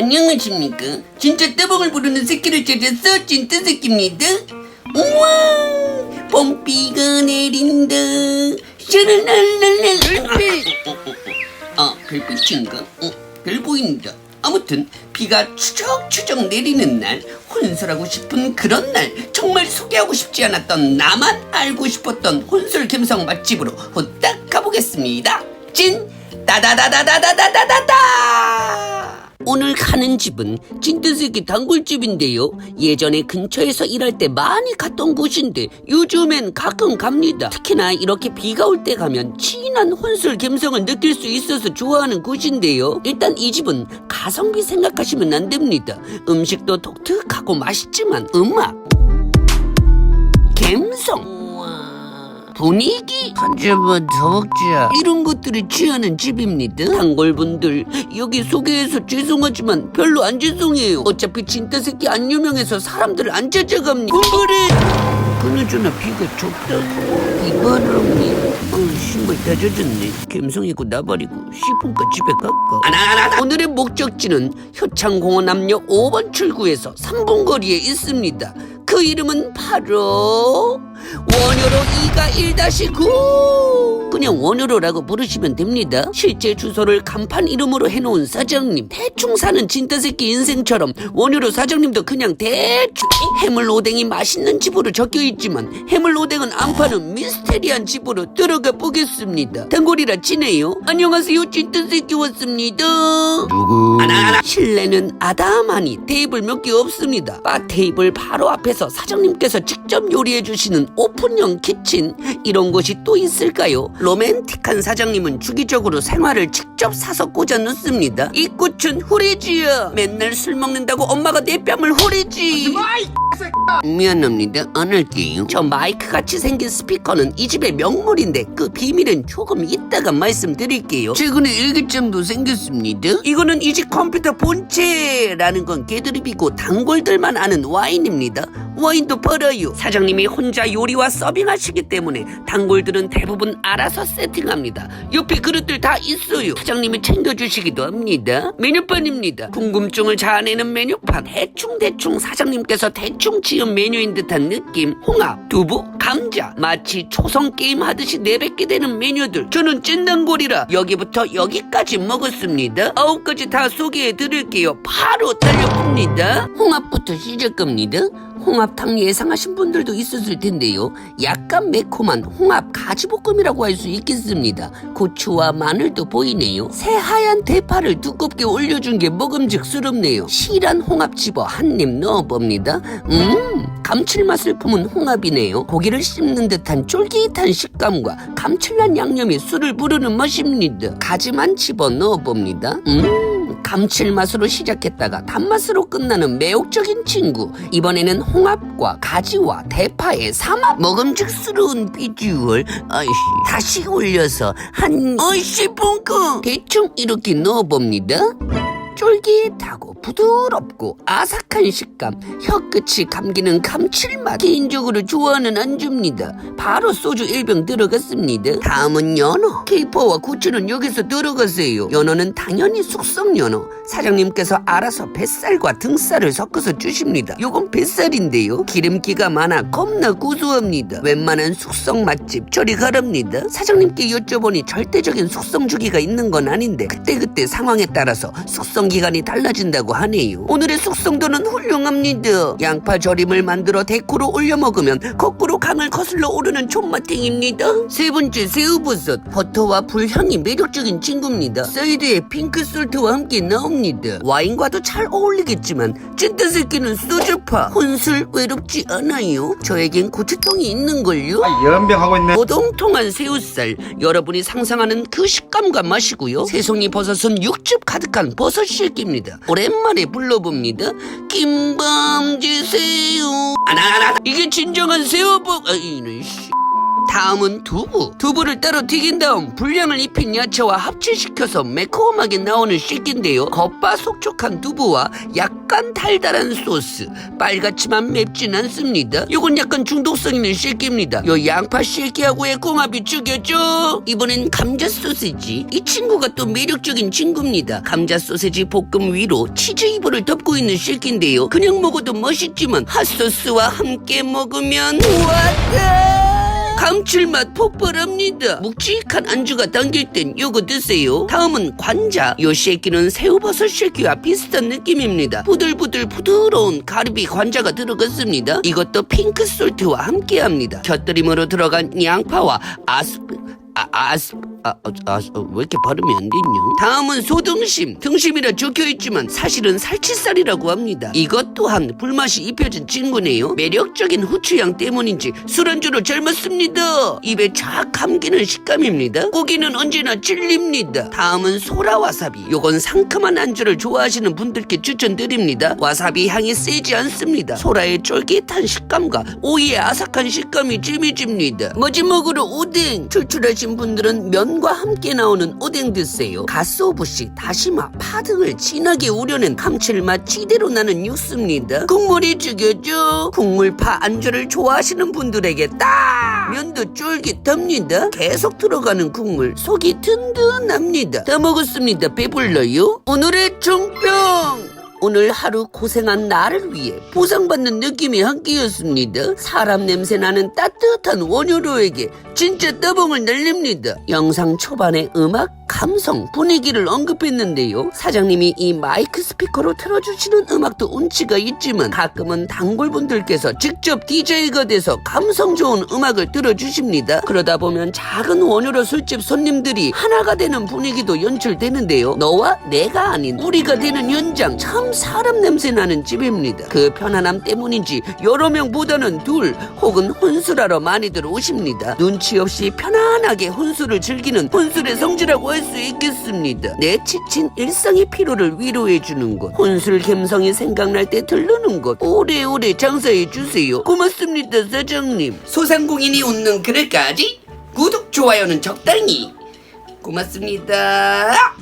안녕하십니까. 진짜 따봉을 부르는 새끼를 찾아서 진짜 새끼입니다. 우와, 봄비가 내린다. 샤랄랄랄랄. 아, 별빛인가? 어, 별 보인다. 아무튼 비가 추적추적 내리는 날 혼술하고 싶은 그런 날 정말 소개하고 싶지 않았던 나만 알고 싶었던 혼술 감성 맛집으로 후딱 가보겠습니다. 찐 따다다다다다다다다 오늘 가는 집은 진드새끼 단골집인데요. 예전에 근처에서 일할 때 많이 갔던 곳인데 요즘엔 가끔 갑니다. 특히나 이렇게 비가 올 때 가면 진한 혼술 감성을 느낄 수 있어서 좋아하는 곳인데요. 일단 이 집은 가성비 생각하시면 안 됩니다. 음식도 독특하고 맛있지만 음악, 감성, 분위기? 한 잔만 더 먹자. 이런 것들을 취하는 집입니다. 단골분들 여기 소개해서 죄송하지만 별로 안 죄송해요. 어차피 진짜 새끼 안 유명해서 사람들 안 찾아갑니다. 공부를 그나저나 비가 좁다고 이바람이 어, 신발 다 젖었네. 감성이고 나발이고 10분까 집에 갈까? 오늘의 목적지는 효창공원 앞역 5번 출구에서 3분 거리에 있습니다. 그 이름은 바로 원효로 2가 1-9 그냥 원효로라고 부르시면 됩니다. 실제 주소를 간판 이름으로 해놓은 사장님. 대충 사는 진짜새끼 인생처럼 원효로 사장님도 그냥 대충. 해물 오뎅이 맛있는 집으로 적혀 있지만 해물 오뎅은 안 파는 미스테리한 집으로 들어가 보겠습니다. 단골이라 치네요. 안녕하세요 진짜새끼 왔습니다. 누구? 실내는 아담하니 테이블 몇 개 없습니다. 바 테이블 바로 앞에서 사장님께서 직접 요리해 주시는 오픈형 키친. 이런 곳이 또 있을까요? 로 맨틱한 사장님은 주기적으로 생활을 직접 사서 꽂아 놓습니다. 이 꽃은 후리지야. 맨날 술 먹는다고 엄마가 내 뺨을 후리지. 미안합니다. 안 할게요. 저 마이크 같이 생긴 스피커는 이 집의 명물인데 그 비밀은 조금 이따가 말씀드릴게요. 최근에 일기장도 생겼습니다. 이거는 이 집 컴퓨터 본체라는 건 개드립이고 단골들만 아는 와인입니다. 와인도 팔아요. 사장님이 혼자 요리와 서빙하시기 때문에 단골들은 대부분 알아서 세팅합니다. 옆에 그릇들 다 있어요. 사장님이 챙겨주시기도 합니다. 메뉴판입니다. 궁금증을 자아내는 메뉴판. 대충대충 사장님께서 대충 지은 메뉴인 듯한 느낌. 홍합, 두부, 감자. 마치 초성 게임 하듯이 내뱉게 되는 메뉴들. 저는 찐단골이라 여기부터 여기까지 먹었습니다. 아홉 가지 다 소개해 드릴게요. 바로 달려봅니다. 홍합부터 시작합니다. 홍합탕 예상하신 분들도 있었을 텐데요. 약간 매콤한 홍합 가지볶음이라고 할 수 있겠습니다. 고추와 마늘도 보이네요. 새하얀 대파를 두껍게 올려준 게 먹음직스럽네요. 실한 홍합 집어 한 입 넣어봅니다. 음, 감칠맛을 품은 홍합이네요. 고기를 씹는 듯한 쫄깃한 식감과 감칠난 양념이 술을 부르는 맛입니다. 가지만 집어 넣어봅니다. 음, 감칠맛으로 시작했다가 단맛으로 끝나는 매혹적인 친구. 이번에는 홍합과 가지와 대파의 삼합 먹음직스러운 비주얼. 아이씨, 다시 올려서 한 어이씨 뽕크 대충 이렇게 넣어봅니다. 쫄깃하고 부드럽고 아삭한 식감, 혀끝이 감기는 감칠맛. 개인적으로 좋아하는 안주입니다. 바로 소주 1병 들어갔습니다. 다음은 연어. 케이퍼와 고추는 여기서 들어가세요. 연어는 당연히 숙성 연어. 사장님께서 알아서 뱃살과 등살을 섞어서 주십니다. 요건 뱃살인데요. 기름기가 많아 겁나 고소합니다. 웬만한 숙성 맛집 저리 가랍니다. 사장님께 여쭤보니 절대적인 숙성 주기가 있는 건 아닌데 그때그때 상황에 따라서 숙성 기간이 달라진다고 하네요. 오늘의 숙성도는 훌륭합니다. 양파 절임을 만들어 데코로 올려 먹으면 거꾸로 강을 거슬러 오르는 존맛탱입니다. 세 번째 새우버섯 버터와 불향이 매력적인 친구입니다. 사이드에 핑크 솔트와 함께 나옵니다. 와인과도 잘 어울리겠지만 찐따 새끼는 소주파 혼술 외롭지 않아요. 저에겐 고추통이 있는걸요. 아, 연병하고 있네. 오동통한 새우살. 여러분이 상상하는 그 식감과 맛이고요. 새송이 버섯은 육즙 가득한 버섯 쉐기입니다. 오랜만에 불러봅니다. 김밤지 새우. 아나나 이게 진정한 새우복. 아 이는 씨 다음은 두부. 두부를 따로 튀긴 다음 분량을 입힌 야채와 합체시켜서 매콤하게 나오는 쉐끼인데요. 겉바 속촉한 두부와 약간 달달한 소스. 빨갛지만 맵진 않습니다. 요건 약간 중독성 있는 쉐끼입니다. 요 양파 쉐끼하고의 궁합이 죽여줘. 이번엔 감자 소세지. 이 친구가 또 매력적인 친구입니다. 감자 소세지 볶음 위로 치즈 이불을 덮고 있는 쉐끼인데요. 그냥 먹어도 멋있지만 핫소스와 함께 먹으면 왔다. 감칠맛 폭발합니다. 묵직한 안주가 당길 땐 요거 드세요. 다음은 관자. 요 쉐끼는 새우버섯 쉐끼와 비슷한 느낌입니다. 부들부들 부드러운 가리비 관자가 들어갔습니다. 이것도 핑크 솔트와 함께합니다. 곁들임으로 들어간 양파와 아스프 아, 아스, 아, 아, 아, 어, 왜 이렇게 발음이 안 되냐? 다음은 소등심. 등심이라 적혀있지만 사실은 살치살이라고 합니다. 이것 또한 불맛이 입혀진 친구네요. 매력적인 후추향 때문인지 술안주로 잘 맞습니다. 입에 쫙 감기는 식감입니다. 고기는 언제나 찔립니다. 다음은 소라와사비. 요건 상큼한 안주를 좋아하시는 분들께 추천드립니다. 와사비 향이 세지 않습니다. 소라의 쫄깃한 식감과 오이의 아삭한 식감이 재미집니다. 마지막으로 오뎅. 출출하신 분들은 면과 함께 나오는 오뎅 드세요. 가스오부시, 다시마, 파 등을 진하게 우려낸 감칠맛 지대로 나는 육수입니다. 국물이 죽여줘. 국물파 안주를 좋아하시는 분들에게 딱! 면도 쫄깃합니다. 계속 들어가는 국물, 속이 든든합니다. 다 먹었습니다. 배불러요? 오늘의 총평! 오늘 하루 고생한 나를 위해 보상받는 느낌이 한 끼였습니다. 사람 냄새 나는 따뜻한 원효로에게 진짜 따봉을 날립니다. 영상 초반에 음악, 감성, 분위기를 언급했는데요. 사장님이 이 마이크 스피커로 틀어주시는 음악도 운치가 있지만 가끔은 단골분들께서 직접 DJ가 돼서 감성 좋은 음악을 들어주십니다. 그러다 보면 작은 원효로 술집 손님들이 하나가 되는 분위기도 연출되는데요. 너와 내가 아닌 우리가 되는 현장 참 사람 냄새 나는 집입니다. 그 편안함 때문인지 여러 명보다는 둘 혹은 혼술 하러 많이들 오십니다. 눈치 없이 편안하게 혼술을 즐기는 혼술의 성지라고 할 수 있겠습니다. 내 지친 일상의 피로를 위로해 주는 곳. 혼술 감성이 생각날 때 들르는 곳. 오래오래 장사해 주세요. 고맙습니다, 사장님. 소상공인이 웃는 그날까지 구독, 좋아요는 적당히. 고맙습니다.